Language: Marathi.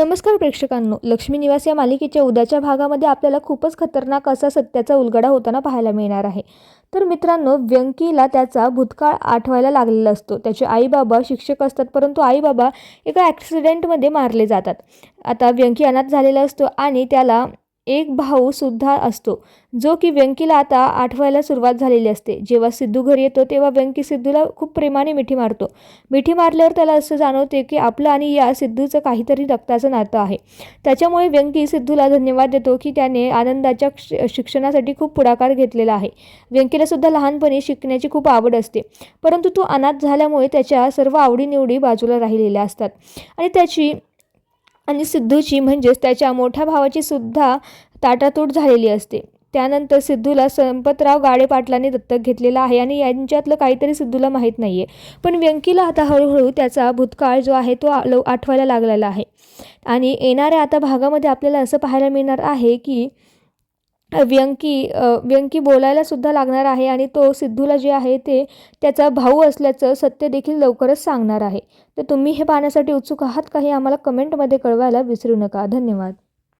नमस्कार प्रेक्षकांनो. लक्ष्मी निवास या मालिकेच्या उद्याच्या भागामध्ये आपल्याला खूपच खतरनाक असा सत्याचा उलगडा होताना पाहायला मिळणार आहे. तर मित्रांनो व्यंकीला त्याचा भूतकाळ आठवायला लागलेला असतो. त्याचे आईबाबा शिक्षक असतात परंतु आईबाबा एका ॲक्सिडेंटमध्ये मारले जातात. आता व्यंकी अनाथ झालेला असतो आणि त्याला एक भाऊ सुद्धा असतो जो की व्यंकीला आता आठवायला सुरुवात झालेली असते. जेव्हा सिद्धू घरी येतो तेव्हा व्यंकी सिद्धूला खूप प्रेमाने मिठी मारतो. मिठी मारल्यावर त्याला असं जाणवते की आपलं आणि या सिद्धूचं काहीतरी रक्ताचं नातं आहे. त्याच्यामुळे व्यंकी सिद्धूला धन्यवाद देतो की त्याने आनंदाच्या शिक्षणासाठी खूप पुढाकार घेतलेला आहे. व्यंकीला सुद्धा लहानपणी शिकण्याची खूप आवड असते परंतु तो अनाथ झाल्यामुळे त्याच्या सर्व आवडीनिवडी बाजूला राहिलेल्या असतात. आणि त्याची आणि सिद्धूची म्हणजेच त्याच्या मोठ्या भावाची सुद्धा ताटातूट झालेली असते. त्यानंतर सिद्धूला संपतराव गाडे पाटलांनी दत्तक घेतलेला आहे आणि यांच्यातलं काहीतरी सिद्धूला माहीत नाही आहे पण व्यंकीला आता हळूहळू त्याचा भूतकाळ जो आहे तो आ- लव- आठवायला लागलेला आहे. आणि येणाऱ्या आता भागामध्ये आपल्याला असं पाहायला मिळणार आहे की व्यंकी व्यंकी बोलायला सुद्धा लागणार आहे आणि तो सिद्धूला जे आहे ते त्याचा भाऊ असल्याचं सत्य देखील लवकरच सांगणार आहे. तर तुम्ही हे पाहण्यासाठी उत्सुक आहात का हे आम्हाला कमेंटमध्ये कळवायला विसरू नका. धन्यवाद.